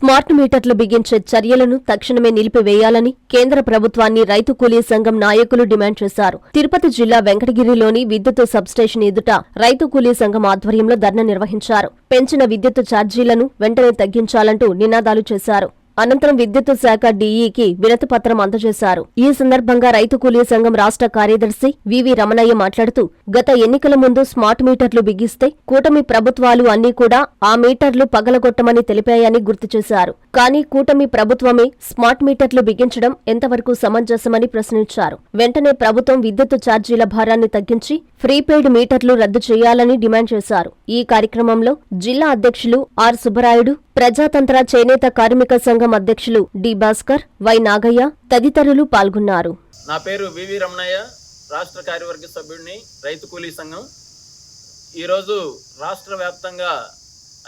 Smart మీటర్లు బిగించే చర్యలను తక్షణమే నిలిపివేయాలని కేంద్ర ప్రభుత్వాన్ని రైతు కూలీ సంఘం నాయకులు డిమాండ్ చేశారు. తిరుపతి జిల్లా వెంకటగిరిలోని విద్యుత్ సబ్స్టేషన్ ఎదుట రైతు కూలీ సంఘం ఆధ్వర్యంలో ధర్నా నిర్వహించారు. పెంచిన విద్యుత్ ఛార్జీలను వెంటనే తగ్గించాలంటూ నినాదాలు చేశారు. అనంతరం విద్యుత్ శాఖ డీఈకి వినతిపత్రం అందజేశారు. ఈ సందర్భంగా రైతు కూలీ సంఘం రాష్ట్ర కార్యదర్శి వివి రమణయ్య మాట్లాడుతూ గత ఎన్నికల ముందు స్మార్ట్ మీటర్లు బిగిస్తే కూటమి ప్రభుత్వాలు అన్నీ కూడా ఆ మీటర్లు పగలగొట్టమని తెలిపాయని గుర్తు చేశారు. కానీ కూటమి ప్రభుత్వమే స్మార్ట్ మీటర్లు బిగించడం ఎంతవరకు సమంజసమని ప్రశ్నించారు. వెంటనే ప్రభుత్వం విద్యుత్ ఛార్జీల భారాన్ని తగ్గించి ప్రీపెయిడ్ మీటర్లు రద్దు చేయాలని డిమాండ్ చేశారు. ఈ కార్యక్రమంలో జిల్లా అధ్యక్షులు ఆర్ సుబ్బరాయుడు ప్రజాతంత్ర చేనేత కార్మిక సంఘం అధ్యక్షులు డి భాస్కర్ వై నాగయ్య తదితరులు పాల్గొన్నారు. నా పేరు వివి రమణయ్య రాష్ట్ర కార్యవర్గ సభ్యుడిని రైతు కూలీ సంఘం. ఈరోజు రాష్ట్ర వ్యాప్తంగా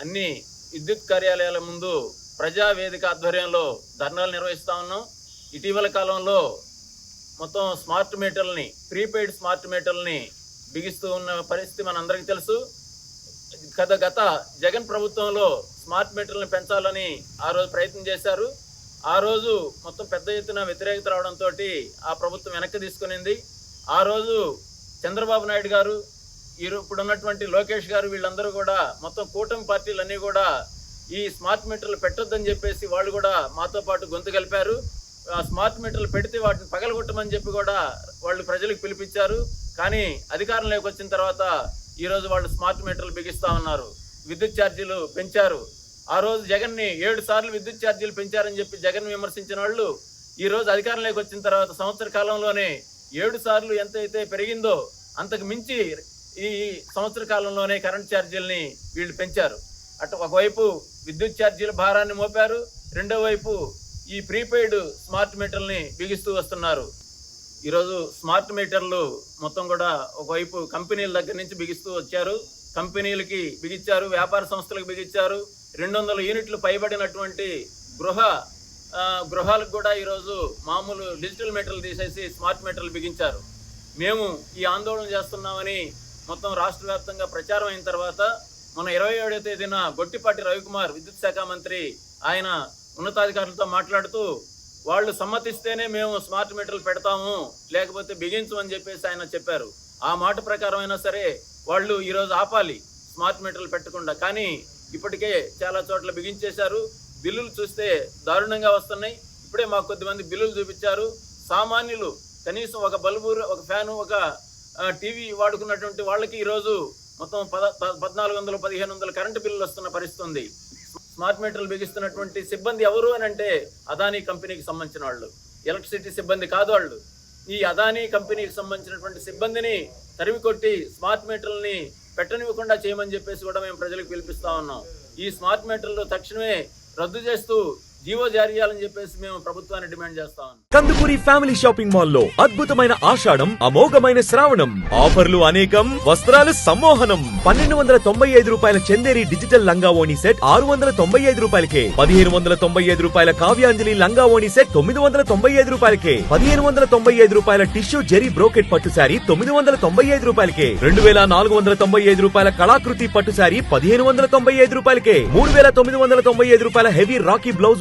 అన్ని విద్యుత్ కార్యాలయాల ముందు ప్రజావేదిక ఆధ్వర్యంలో ధర్నాలు నిర్వహిస్తూ ఉన్నాం. ఇటీవల కాలంలో మొత్తం స్మార్ట్ మీటర్లని ప్రీపెయిడ్ స్మార్ట్ మీటర్లని బిగిస్తూ ఉన్న పరిస్థితి మనందరికీ తెలుసు. గత గత జగన్ ప్రభుత్వంలో స్మార్ట్ మీటర్లను పెంచాలని ఆ రోజు ప్రయత్నం చేశారు. ఆ రోజు మొత్తం పెద్ద ఎత్తున వ్యతిరేకత రావడంతో ఆ ప్రభుత్వం వెనక్కి తీసుకునింది. ఆ రోజు చంద్రబాబు నాయుడు గారు ఈ ఇప్పుడు ఉన్నటువంటి లోకేష్ గారు వీళ్ళందరూ కూడా మొత్తం కూటమి పార్టీలన్నీ కూడా ఈ స్మార్ట్ మీటర్లు పెట్టొద్దని చెప్పేసి వాళ్ళు కూడా మాతో పాటు గొంతు కలిపారు. ఆ స్మార్ట్ మీటర్లు పెడితే వాటిని పగలగొట్టమని చెప్పి కూడా వాళ్ళు ప్రజలకు పిలిపించారు. కానీ అధికారంలోకి వచ్చిన తర్వాత ఈ రోజు వాళ్ళు స్మార్ట్ మీటర్లు బిగిస్తా ఉన్నారు. విద్యుత్ ఛార్జీలు పెంచారు. ఆ రోజు జగన్ని ఏడు సార్లు విద్యుత్ ఛార్జీలు పెంచారని చెప్పి జగన్ విమర్శించిన వాళ్ళు ఈ రోజు అధికారంలోకి వచ్చిన తర్వాత సంవత్సర కాలంలోనే ఏడు సార్లు ఎంతైతే పెరిగిందో అంతకు మించి ఈ సంవత్సర కాలంలోనే కరెంట్ ఛార్జీలని వీళ్ళు పెంచారు. అటు ఒకవైపు విద్యుత్ ఛార్జీల భారాన్ని మోపారు. రెండో వైపు ఈ ప్రీపెయిడ్ స్మార్ట్ మీటర్ని బిగిస్తూ వస్తున్నారు. ఈరోజు స్మార్ట్ మీటర్లు మొత్తం కూడా ఒకవైపు కంపెనీల దగ్గర నుంచి బిగిస్తూ వచ్చారు. కంపెనీలకి బిగించారు వ్యాపార సంస్థలకు బిగించారు రెండు వందల యూనిట్లు పైబడినటువంటి గృహ గృహాలకు కూడా ఈరోజు మామూలు డిజిటల్ మీటర్లు తీసేసి స్మార్ట్ మీటర్లు బిగించారు. మేము ఈ ఆందోళన చేస్తున్నామని మొత్తం రాష్ట్ర వ్యాప్తంగా ప్రచారం అయిన తర్వాత మన ఇరవై ఏడవ తేదీన గొట్టిపాటి రవికుమార్ విద్యుత్ శాఖ మంత్రి ఆయన ఉన్నతాధికారులతో మాట్లాడుతూ వాళ్ళు సమ్మతిస్తేనే మేము స్మార్ట్ మీటర్లు పెడతాము లేకపోతే బిగించమని చెప్పేసి ఆయన చెప్పారు. ఆ మాట ప్రకారమైనా సరే వాళ్ళు ఈరోజు ఆపాలి. స్మార్ట్ మీటర్లు పెట్టకుండా. కానీ ఇప్పటికే చాలా చోట్ల బిగించేశారు. బిల్లులు చూస్తే దారుణంగా వస్తున్నాయి. ఇప్పుడే మాకు కొద్దిమంది బిల్లులు చూపించారు. సామాన్యులు కనీసం ఒక బల్బు ఒక ఫ్యాను ఒక టీవీ వాడుకున్నటువంటి వాళ్ళకి ఈరోజు మొత్తం పద ప- పద్నాలుగు వందలు పదిహేను వందలు కరెంటు బిల్లులు వస్తున్న పరిస్థితి ఉంది స్మార్ట్ మీటర్లు బిగిస్తున్నటువంటి సిబ్బంది ఎవరు అని అంటే అదానీ కంపెనీకి సంబంధించిన వాళ్ళు. ఎలక్ట్రిసిటీ సిబ్బంది కాదు వాళ్ళు. ఈ అదానీ కంపెనీకి సంబంధించినటువంటి సిబ్బందిని తరిమి కొట్టి స్మార్ట్ మీటర్లని పెట్టనివ్వకుండా చేయమని చెప్పేసి కూడా మేము ప్రజలకు పిలిపిస్తా ఉన్నాం. ఈ స్మార్ట్ మీటర్లు తక్షణమే రద్దు చేస్తూ జీవో జారీ చేయాలని చెప్పేసి మేము ప్రభుత్వాన్ని డిమాండ్ చేస్తాం కందుకూరి ఫ్యామిలీ షాపింగ్ మాల్లో అద్భుతమైన ఆషాఢం అమోఘమైన శ్రావణం. ఆఫర్లు అనేకం వస్త్రాలు సమ్మోహనం. పన్నెండు వందల తొంభై ఐదు రూపాయల చందేరి డిజిటల్ లంగా ఓణి సెట్ ఆరు వందల తొంభై ఐదు రూపాయలకే. పదిహేను వందల తొంభై ఐదు రూపాయల కావ్యాంజలి లంగా ఓణి సెట్ తొమ్మిది వందల తొంభై ఐదు రూపాయలకే. పదిహేను వందల తొంభై ఐదు రూపాయల టిష్యూ జెరీ బ్రోకెట్ పట్టు శారీ తొమ్మిది వందల తొంభై ఐదు రూపాయలకే. రెండు వేల నాలుగు వందల తొంభై ఐదు రూపాయల కళాకృతి పట్టు శారీ పదిహేను వందల తొంభై ఐదు రూపాయలకే. మూడు వేల తొమ్మిది వందల తొంభై ఐదు రూపాయల హెవీ రాకీ బ్లౌజ్